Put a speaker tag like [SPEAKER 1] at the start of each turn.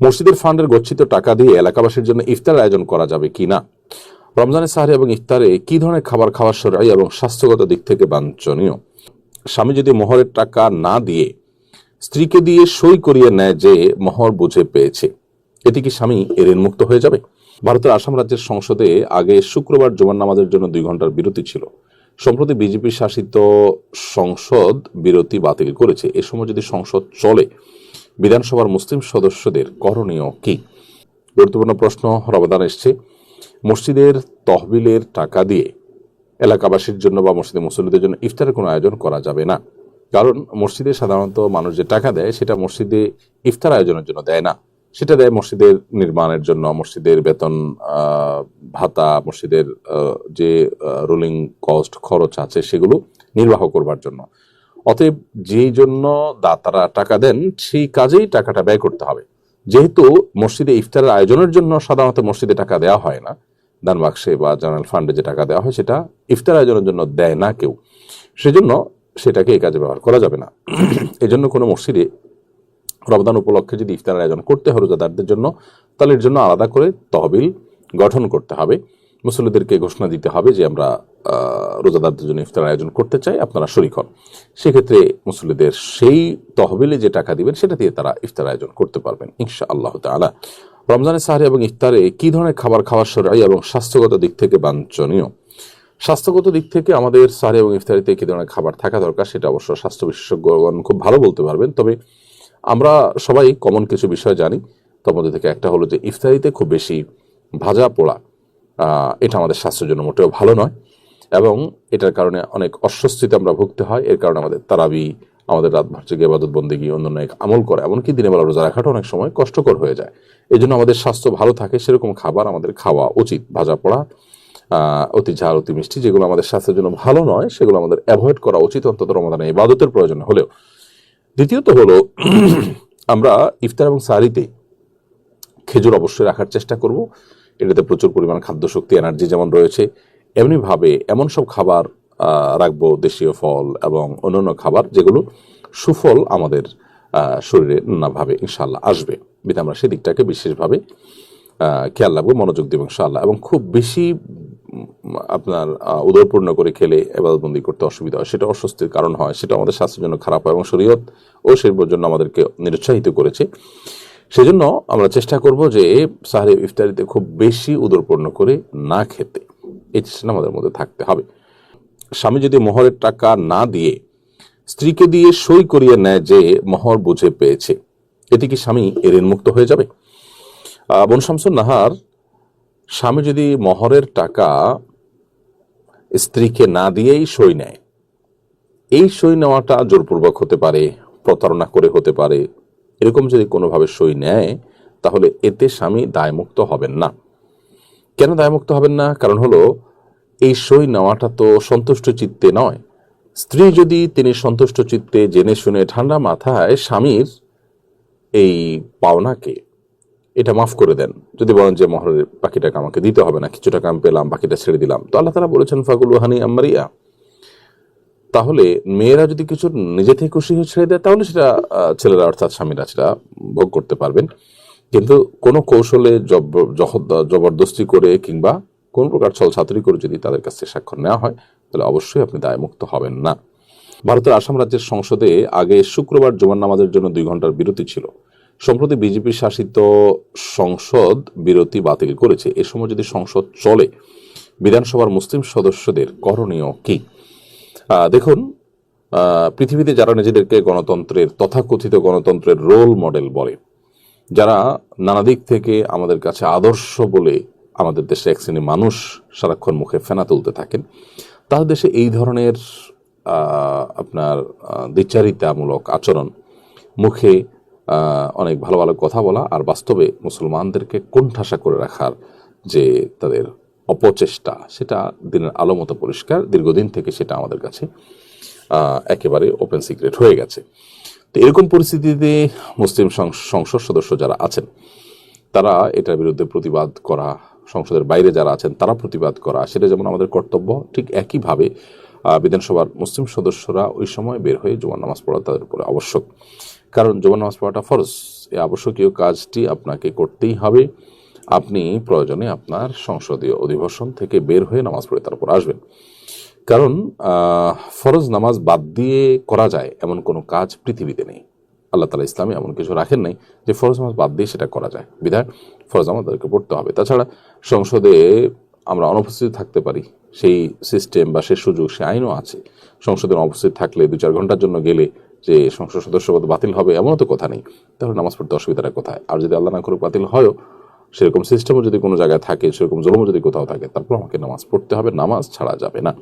[SPEAKER 1] মসজিদের ফান্ডের গচ্ছিত টাকা দিয়ে এলাকাবাসীর জন্য ইফতার আয়োজন করা যাবে কি না? রমজানের সাহারি এবং ইফতারে কি ধরনের খাবার খাওয়ার সরাই এবং স্বাস্থ্যগত দিক থেকে বাঞ্ছনীয়? স্বামী যদি মোহরের টাকা না দিয়ে স্ত্রীকে দিয়ে সই করিয়ে নেয় যে মোহর বুঝে পেয়েছে, এতে কি স্বামী ঋণ মুক্ত হয়ে যাবে? ভারতের আসাম রাজ্যের সংসদে আগে শুক্রবার জুমার নামাজের জন্য দুই ঘণ্টার বিরতি ছিল। সম্প্রতি বিজেপি শাসিত সংসদ বিরতি বাতিল করেছে। এ সময় যদি সংসদ চলে বিধানসভার মুসলিম সদস্যদের করণীয় কি? গুরুত্বপূর্ণ প্রশ্ন রমাদান এসছে। মসজিদের তহবিলের টাকা দিয়ে এলাকাবাসীর জন্য বা মসজিদে মুসল্লিদের জন্য ইফতারের কোনো আয়োজন করা যাবে না। কারণ মসজিদে সাধারণত মানুষ যে টাকা দেয়, সেটা মসজিদে ইফতার আয়োজনের জন্য দেয় না। সেটা দেয় মসজিদের নির্মাণের জন্য, মসজিদের বেতন ভাতা, মসজিদের যে রুলিং কস্ট, খরচ আছে, সেগুলো নির্বাহ করবার জন্য। অতএব যেই জন্য দাতারা টাকা দেন, সেই কাজেই টাকাটা ব্যয় করতে হবে। যেহেতু মসজিদে ইফতারের আয়োজনের জন্য সাধারণত মসজিদে টাকা দেওয়া হয় না দান বাক্সে বা জেনারেল ফান্ডে যে টাকা দেওয়া হয় সেটা ইফতার আয়োজনের জন্য দেয় না কেউ। সেজন্য সেটাকে এই কাজে ব্যবহার করা যাবে না। এজন্য কোনো মসজিদে রমদান উপলক্ষে যদি ইফতার আয়োজন করতে হয় রোজাদারদের জন্য, তাহলে এর জন্য আলাদা করে তহবিল গঠন করতে হবে। মুসল্লিদেরকে ঘোষণা দিতে হবে যে আমরা রোজাদারদের জন্য ইফতার আয়োজন করতে চাই, আপনারা শরিক হন। সেক্ষেত্রে মুসল্লিদের সেই তহবিলে যে টাকা দিবেন, সেটা দিয়ে তারা ইফতার আয়োজন করতে পারবেন ইনশা আল্লাহ তালা রমজানের সাহারি এবং ইফতারে কি ধরনের খাবার খাওয়ার সরাই এবং স্বাস্থ্যগত দিক থেকে বাঞ্ছনীয়? স্বাস্থ্যগত দিক থেকে আমাদের সাহারি এবং ইফতারিতে কি ধরনের খাবার থাকা দরকার, সেটা অবশ্য স্বাস্থ্য বিশেষজ্ঞগণ খুব ভালো বলতে পারবেন। তবে আমরা সবাই কমন কিছু বিষয় জানি তার মধ্যে থেকে একটা হলো যে ইফতারিতে খুব বেশি ভাজা পোড়া এটা আমাদের স্বাস্থ্যের জন্য মোটেও ভালো নয়। এবং এটার কারণে অনেক অস্বস্তিতে আমরা ভুগতে হয়। এর কারণে আমাদের তারাবি, আমাদের রাত ভর জেগে আবাদত বন্দিগি অন্যান্য এক আমল করে। এমনকি দিনে বেলা রোজা রাখাটা অনেক সময় কষ্টকর হয়ে যায়। এই জন্য আমাদের স্বাস্থ্য ভালো থাকে, সেরকম খাবার আমাদের খাওয়া উচিত। ভাজা পোড়া অতি ঝাল, অতি মিষ্টি, যেগুলো আমাদের স্বাস্থ্যের জন্য ভালো নয়, সেগুলো আমাদের অ্যাভয়েড করা উচিত। অন্তত রমাদানে ইবাদতের প্রয়োজন হলেও। দ্বিতীয়ত হলো, আমরা ইফতার এবং সারিতে খেজুর অবশ্যই রাখার চেষ্টা করব। এটাতে প্রচুর পরিমাণ খাদ্য শক্তি এনার্জি যেমন রয়েছে এমনিভাবে এমন সব খাবার রাখব দেশীয় ফল এবং অন্যান্য খাবার যেগুলো সুফল আমাদের শরীরে নানাভাবে ইনশাল্লাহ আসবে। বিধে আমরা সেদিকটাকে বিশেষভাবে খেয়াল রাখব মনোযোগ দেবো ইনশাল্লাহ এবং খুব বেশি আপনার আহ, উদয়পূর্ণ করে খেলে এবাদতবন্দি করতে অসুবিধা হয়। সেটা অস্বস্তির কারণ হয় সেটা আমাদের স্বাস্থ্যের জন্য খারাপ হয় এবং শরীয়ত ও শিল্পের জন্য আমাদেরকে নিরুৎসাহিত করেছে। সেজন্য আমরা চেষ্টা করব যে সাহারি ইফতারিতে খুব বেশি উদরপূর্ণ করে না খেতে। এই আমাদের মধ্যে থাকতে হবে। স্বামী যদি মোহরের টাকা না দিয়ে স্ত্রীকে দিয়ে সই করিয়ে নেয় যে মোহর বুঝে পেয়েছে, এতে কি স্বামী ঋণ মুক্ত হয়ে যাবে? বন শামসুন নাহার, স্বামী যদি মোহরের টাকা স্ত্রীকে না দিয়েই সই নেয়, এই সই নেওয়াটা জোরপূর্বক হতে পারে, প্রতারণা করে হতে পারে, এরকম যদি কোনোভাবে সই নেয়, তাহলে এতে স্বামী দায়মুক্ত হবেন না। কেন দায়মুক্ত হবেন না? কারণ হলো, এই সই নেওয়াটা তো সন্তুষ্ট চিত্তে নয়। স্ত্রী যদি তিনি সন্তুষ্ট চিত্তে জেনে শুনে ঠান্ডা মাথায় স্বামীর এই পাওনাকে, এটা মাফ করে দেন। যদি বলেন যে, মহরের বাকিটাকে আমাকে দিতে হবে না, কিছু টাকা আমি পেলাম, বাকিটা ছেড়ে দিলাম। তো আল্লাহ তালা বলেছেন, ফাগুল হানি আম্মারিয়া। তাহলে মেয়েরা যদি কিছু নিজে থেকে খুশি হয়ে ছেড়ে দেয়, তাহলে সেটা ছেলেরা অর্থাৎ স্বামীরা সেটা ভোগ করতে পারবেন। কিন্তু কোনো কৌশলে জবরদস্তি করে কিংবা কোন প্রকার ছল ছাত্রী করে যদি তাদের কাছ থেকে স্বাক্ষর নেওয়া হয়, তাহলে অবশ্যই আপনি দায়মুক্ত হবেন না। ভারতের আসাম রাজ্যের সংসদে আগে শুক্রবার জুমার নামাজের জন্য দুই ঘণ্টার বিরতি ছিল। সম্প্রতি বিজেপি শাসিত সংসদ বিরতি বাতিল করেছে। এ সময় যদি সংসদ চলে, বিধানসভার মুসলিম সদস্যদের করণীয় কি? দেখুন পৃথিবীতে যারা নিজেদেরকে গণতন্ত্রের, তথাকথিত গণতন্ত্রের রোল মডেল বলে যারা নানা দিক থেকে আমাদের কাছে আদর্শ বলে আমাদের দেশে এক শ্রেণির মানুষ সারাক্ষণ মুখে ফেনা তুলতে থাকেন তাদের দেশে এই ধরনের আপনার দ্বিচারিতামূলক আচরণ মুখে অনেক ভালো ভালো কথা বলা আর বাস্তবে মুসলমানদেরকে কোণঠাসা করে রাখার যে তাদের অপচেষ্টা, সেটা দিনের আলো মতো পরিষ্কার, দীর্ঘদিন থেকে সেটা আমাদের কাছে একেবারে ওপেন সিক্রেট হয়ে গেছে। তো এরকম পরিস্থিতিতে মুসলিম সংসদ সদস্য যারা আছেন, তারা এটার বিরুদ্ধে প্রতিবাদ করা, সংসদের বাইরে যারা আছেন, তারা প্রতিবাদ করা, সেটা যেমন আমাদের কর্তব্য, ঠিক একইভাবে বিধানসভার মুসলিম সদস্যরা ওই সময় বের হয়ে জুমার নামাজ পড়া তাদের উপরে আবশ্যক। কারণ জোমান নামাজ পড়াটা ফরজ। এই আবশ্যকীয় কাজটি আপনাকে করতেই হবে। আপনি প্রয়োজনে আপনার সংসদীয় অধিবেশন থেকে বের হয়ে নামাজ পড়ে তারপর আসবেন। কারণ ফরজ নামাজ বাদ দিয়ে করা যায় এমন কোনো কাজ পৃথিবীতে নেই। আল্লাহ তালা ইসলামে এমন কিছু রাখেন নাই যে ফরজ নামাজ বাদ দিয়ে সেটা করা যায়। বিধায় ফরজ আমাদেরকে পড়তে হবে। তাছাড়া সংসদে আমরা অনুপস্থিত থাকতে পারি। সেই সিস্টেম বা সে সুযোগ সে আইনও আছে। সংসদে অনুপস্থিত থাকলে দু চার ঘণ্টার জন্য গেলে যে সংসদ সদস্যপদ বাতিল হবে এমনও তো কথা নেই। তাহলে নামাজ পড়তে অসুবিধাটা কোথায়? আর যদি আল্লাহ না করে বাতিল হয়ও, সেরকম সিস্টেমও যদি কোনো জায়গায় থাকে, সেরকম জলমও যদি কোথাও থাকে, তারপর আমাকে নামাজ পড়তে হবে। নামাজ ছাড়া যাবে না।